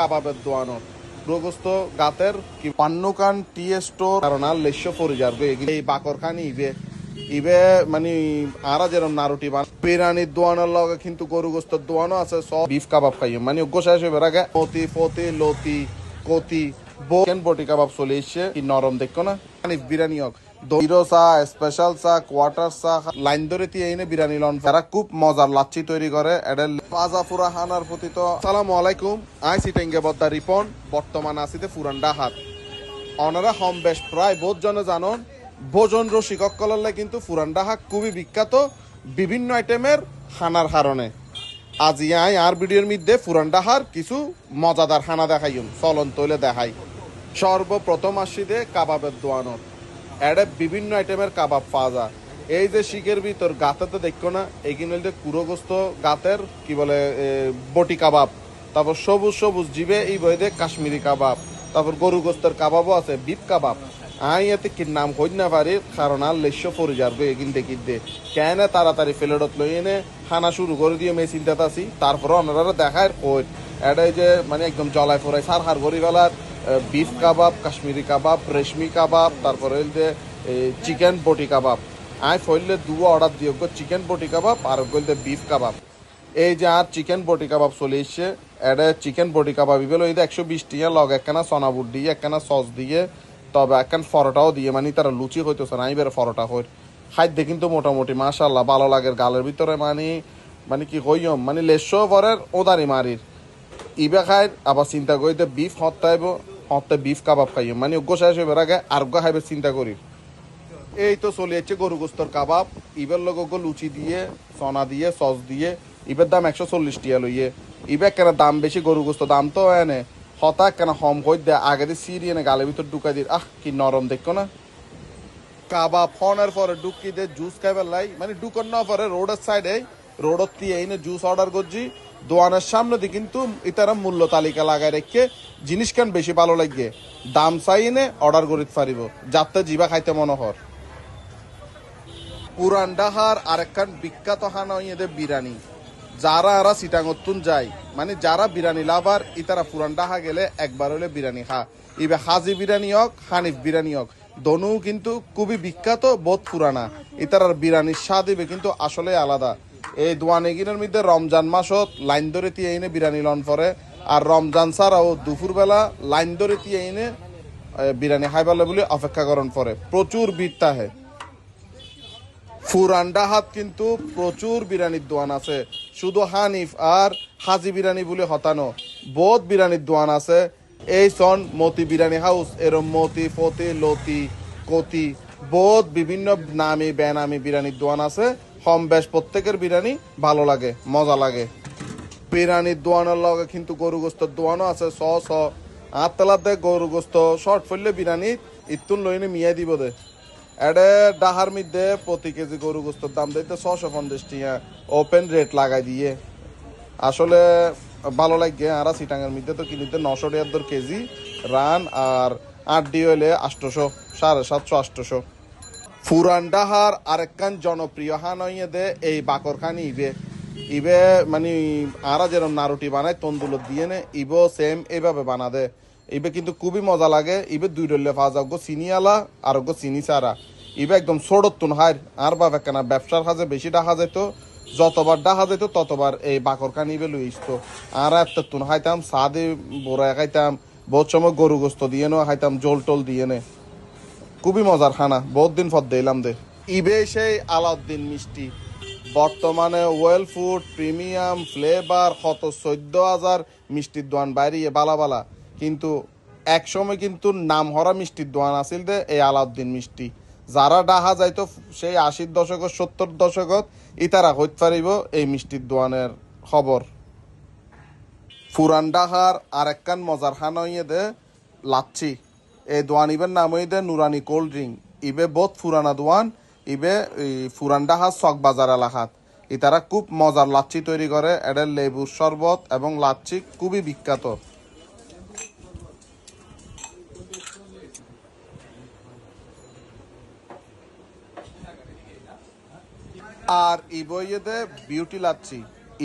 কাবাবের দোয়ানো রোগস্ত গাতের কি পান্নুকান tea store কারণ আর লেশ্য গো এগুলি এই বাকর খানি ইবে ইবে মানে আরা যেরকম নারুটি বান। বিরিয়ানির দোয়ানোর লগে কিন্তু গরু গোস্তর দোয়ানো আছে, সব বিফ কাবাব খাইয়ে। মানে অজ্ঞ শেষ হয়ে আগে। মতি ফতি লতি, কতি বোকেন বটি কাবাব চলে এসছে? কি নরম দেখো না? মানে বিরিয়ানি হোক। দইরো চা স্পেশাল চা কোয়ার্টার চা লাইন ধরে দিয়ে এনে বিরিয়ানি লন। তারা খুব মজার লাচ্ছি তৈরি করে এডেল পাজা ফুরা হানার প্রতি তো। সালামু আলাইকুম, আই সিটেঙ্গে বদ্দা রিপন বর্তমান আসিতে ফুরান্ডা হাত অনারা হম বেশ প্রায় বোধ জনে জানন, ভোজন রসিকক কললে কিন্তু ফুরান্ডা হাক খুবই বিখ্যাত, বিভিন্ন আইটেমের হানার হারণে আজ আই আর ভিডিওর মধ্যে ফুরান্ডা হার কিছু মজাদার হানা দেখাইম, চলন তৈলে দেখাই। সর্বপ্রথম আসিদে কাবাবের দোয়ানোর এডে বিভিন্ন আইটেমের কাবাব পাওয়া যায়। এই যে শিখের ভিতর গাতে তো দেখো না এখানে হইলে কুড়োগ্রস্ত গাতের, কি বলে বটি কাবাব, তারপর সবুজ সবুজ জিবে, এই বইদে কাশ্মীরি কাবাব, তারপর গরু গোস্তের কাবাবও আছে বিপ কাবাব। আই, এতে কি নাম কই না পারি, কারণ আর লেশ্য পরি যাবে এগিন দেখি দে। কেন তাড়াতাড়ি ফেলেডত লই এনে খানা শুরু করে দিয়ে মেশিন তাতাছি তারপরে অনারা দেখায় কই। এটা এই যে মানে একদম জলায় ফোরাই সার হার গরি বেলার বিফ কাবাব কাশ্মীরি কাবাব রেশমি কাবাব তারপরে হইল যে চিকেন বটি কাবাব আই ফইলে দুও অর্ডার দিও চিকেন বটি কাবাব আর গইলতে বিফ কাবাব এই যে আর চিকেন বটি কাবাব চলে এসছে এটা চিকেন বটি কাবাব ইবেল ওই একশো বিশ টিয়া লগ একখানা সনাবুট দিয়ে একখানা সস দিয়ে, তবে একখান ফরোটাও দিয়ে মানে তারা লুচি হইতেছে না এবারে ফরোটা হই খাদ্য কিন্তু মোটামুটি মাশাল্লাহ ভালো লাগে, গালের ভিতরে মানে মানে কি কইম মানে লেসো পরের ওদারি মারির। ইবে খাই আবার চিন্তা করি যে বিফ হত্যাইব হত্যা বিফ কাবাব খাইম মানে উগ্র শেষ হইবার আগে আর খাইবে চিন্তা করি এই তো চলে যাচ্ছে গরু গোস্তর কাবাব ইবের লোক লুচি দিয়ে চনা দিয়ে সস দিয়ে ইবের দাম একশো চল্লিশ টিয়া লইয়ে ইবে কেন দাম বেশি গরু গোস্ত দাম তো এনে হঠাৎ কেন হম হই দে আগে দিয়ে সিঁড়ি এনে গালের ভিতর ঢুকাই দিয়ে আহ কি নরম দেখো না কাবাব ফোনের পরে ঢুকি দিয়ে জুস খাইবার লাই মানে ঢুকন না পরে রোডের সাইডে রোডত দিয়ে এনে জুস অর্ডার করছি দোয়ানের সামনে দিয়ে কিন্তু ইতারা মূল্য তালিকা লাগাই রেখে জিনিস কেন বেশি ভালো লাগে? দাম চাই এনে অর্ডার করিতে পারিব যাতে জিবা খাইতে মনে হর পুরান ডাহার আরেকখান বিখ্যাত হানা এদের বিরানি যারা আরা সিটাঙ্গতুন যায় মানে যারা বিরানি লাভার, ইতারা পুরান ডাহা গেলে একবার হলে বিরানি খা। ইবে হাজি বিরানি হোক, হানিফ বিরানি হোক দনু কিন্তু খুবই বিখ্যাত বোধ পুরানা। ইতারার বিরানির স্বাদ ইবে কিন্তু আসলে আলাদা। এই দোয়ানেগিনের মধ্যে রমজান মাসত লাইন ধরে দিয়ে এনে বিরানি লন পরে। আর রমজান ছাড়াও দুপুরবেলা লাইন ধরে দিয়ে এনে বিরানি খাইবালে বলে অপেক্ষা করন পরে। প্রচুর ভিড় তাহে। ফুরান্ডা হাত কিন্তু প্রচুর বিরিয়ানির দোয়ান আছে। শুধু হানিফ আর হাজি বিরিয়ানি বলে হতানো। বহুত বিরিয়ানির দোয়ান আছে। এই সন মতি বিরিয়ানি হাউস, এরম মতি, ফতি, লতি, কতি, বহুত বিভিন্ন নামি বেনামি বিরিয়ানির দোয়ান আছে। কম বেশ, প্রত্যেকের বিরিয়ানি ভালো লাগে, মজা লাগে। বিরিয়ানির দোয়ানোর লগে কিন্তু গরু গোস্তর দোয়ানো আছে, স স। আতলাতে গরু গোস্ত, শর্ট ফেললে বিরিয়ানি ইতুন লইনে মিয়া দিব দে। এডে ডাহার মধ্যে প্রতি কেজি গরু গোস্তর দাম দিতে ছশো পঞ্চাশ টিয়া ওপেন রেট লাগাই দিয়ে। আসলে ভালো লাগে, আর সিটাঙ্গের মধ্যে তো কিনিতে নশো দর কেজি, রান আর আট ডি হইলে আটশোশো সাড়ে সাতশো আটশোশো ফুরান ডাহার আরেকখান জনপ্রিয় হান দে, এই বাকর খানি ইবে ইবে মানে আরা যেরকম নারুটি বানায় তন্দুলত দিয়ে নে, ইবো সেম এইভাবে বানা দে। ইবে কিন্তু খুবই মজা লাগে, ইবে দুই ডলে যাও গো চিনি আলা, আর গো চিনি সারা ইবে একদম ছোটতুন হার আর বা কেনা ব্যবসার কাজে বেশি ডাকা যেত যতবার ডাকা যেত ততবার এই বাকর খানি ইবে লই আসতো আর একটা তুন খাইতাম সাদে বড়া খাইতাম, বহুত সময় গরু গোস্ত দিয়ে নো খাইতাম জল টল দিয়ে নে। খুবই মজার খানা, বহুত দিন পর দিলাম দে। ইবে সেই আলাউদ্দিন মিষ্টি। বর্তমানে ওয়েল ফুড, প্রিমিয়াম, ফ্লেভার, কত চোদ্দ হাজার মিষ্টির দোয়ান বাইরে বালা বালা। কিন্তু এক সময় কিন্তু নাম হরা মিষ্টির দোয়ান আছিল দে, এই আলাউদ্দিন মিষ্টি। যারা ডাহা যাইতো সেই আশির দশকত, সত্তর দশকত ইতারা হইতে পারিব এই মিষ্টির দোয়ানের খবর। ফুরান ডাহার আরেকখান মজার খানা হইয়ে দে, লাচ্ছি। এই দোয়ান ইবের নাম হইয়ে নুরানি কোল্ড ড্রিঙ্ক। ইবে বহুত ফুরানা দোয়ান, ইবে এই ফুরান ডাহার চক বাজার এলাকাত। ইতারা খুব মজার লাচ্ছি তৈরি করে, এদের লেবুর শরবত এবং লাচ্ছি খুবই বিখ্যাত। আর ইবইয়েদে বিউটি লাচ্ছি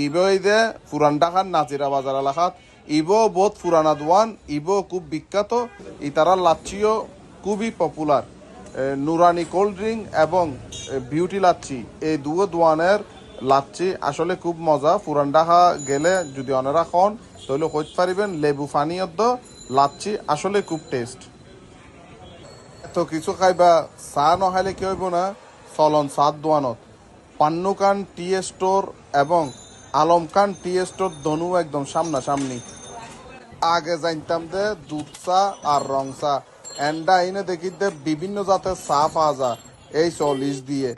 ইবইদে পুরান ঢাকার নাজিরা বাজার এলাকাত। ইবো বহুত পুরানা দোয়ান, ইবো খুব বিখ্যাত, ইতারা লাচ্ছিও খুবই পপুলার নুরানি কোল্ড ড্রিঙ্ক এবং বিউটি লাচ্ছি। এই দুও দোয়ানের লাচ্ছি আসলে খুব মজা। পুরান ঢাকা গেলে যদি অনেরা খন, তাহলে হইতে পারিবেন লেবু পানিয়দ্দ লাচ্ছি আসলে খুব টেস্ট এত কিছু খাইবা চা নহাইলে কি হইব না? চলন চাত দোয়ানত। পান্নুকান টি স্টোর এবং আলমকান টি স্টোর ধনু একদম সামনাসামনি। আগে জানতাম যে দুধ চা আর রং চা। এন্ডা এনে দেখি যে বিভিন্ন জাতের চা পাওয়া যায়। এই চল্লিশ দিয়ে।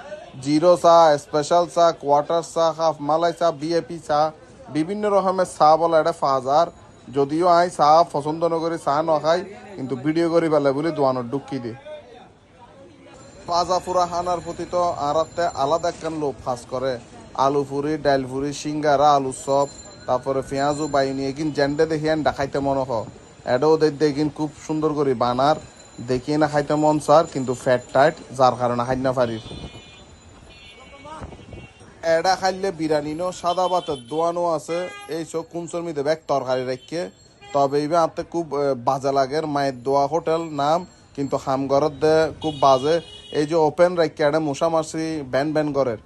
জিরো চা স্পেশাল চা কোয়ার্টার চা হাফ মালাই চা বিএপি চা, বিভিন্ন রকমের চা বলে এটা যায়। যদিও আই চা পছন্দ নকরি চা নখাই কিন্তু ভিডিও করি পেলে বলে দোয়ানোর ডুকি দিয়ে। পাজা ফুরা হানার প্রতি তো আরাতে আলাদা একখান লোক ফাঁস করে আলু ফুরি ডাইল ফুরি সিঙ্গারা, আলু চপ, তারপরে পেঁয়াজু, বাইনি, এগিন জেন্ডে দেখি আন দেখাইতে মন হ। এটাও দেখিন খুব সুন্দর করে বানার। দেখি না খাইতে মন সার কিন্তু ফ্যাট টাইট যার কারণে খাই না পারি। এডা খাইলে বিরিয়ানি নো সাদা ভাতের দোয়ানো আছে। এই সব কুঞ্চর মিদে ব্যাগ তরকারি রাখিয়ে তবে এইবার আনতে খুব বাজে লাগের মায়ের দোয়া হোটেল নাম, কিন্তু হামগরত দে খুব বাজে। এই যে ওপেন রাখিয়ে এটা মশা মাসি ব্যান ব্যান করের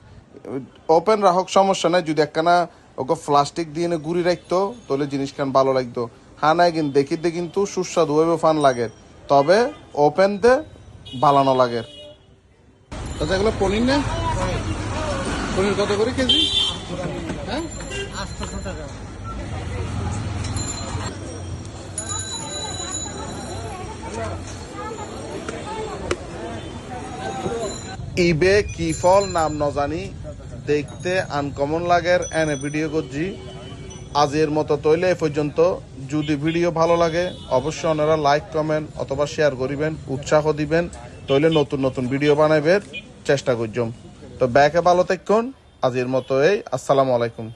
ওপেন রাখক, সমস্যা নাই। যদি একখানা ওকে প্লাস্টিক দিয়ে এনে গুড়ি রাখতো, তাহলে জিনিসখান ভালো লাগতো। হ্যাঁ নাই কিন্তু দেখিতে কিন্তু সুস্বাদু হইবে ফান লাগে। তবে ওপেন দে বালানো লাগে। আচ্ছা এগুলো পনির না? পনির কত করে কেজি? হ্যাঁ? ইবে কি ফল নাম ন জানি দেখতে আনকমন লাগের, এনে ভিডিও করছি। আজের মতো তৈলে এ পর্যন্ত। যদি ভিডিও ভালো লাগে, অবশ্যই ওনারা লাইক কমেন্ট অথবা শেয়ার করিবেন, উৎসাহ দিবেন। তৈলে নতুন নতুন ভিডিও বানাইবের চেষ্টা করছম তো ব্যাকে ভালো থাকুন আজের মতো এই, আসসালামু আলাইকুম।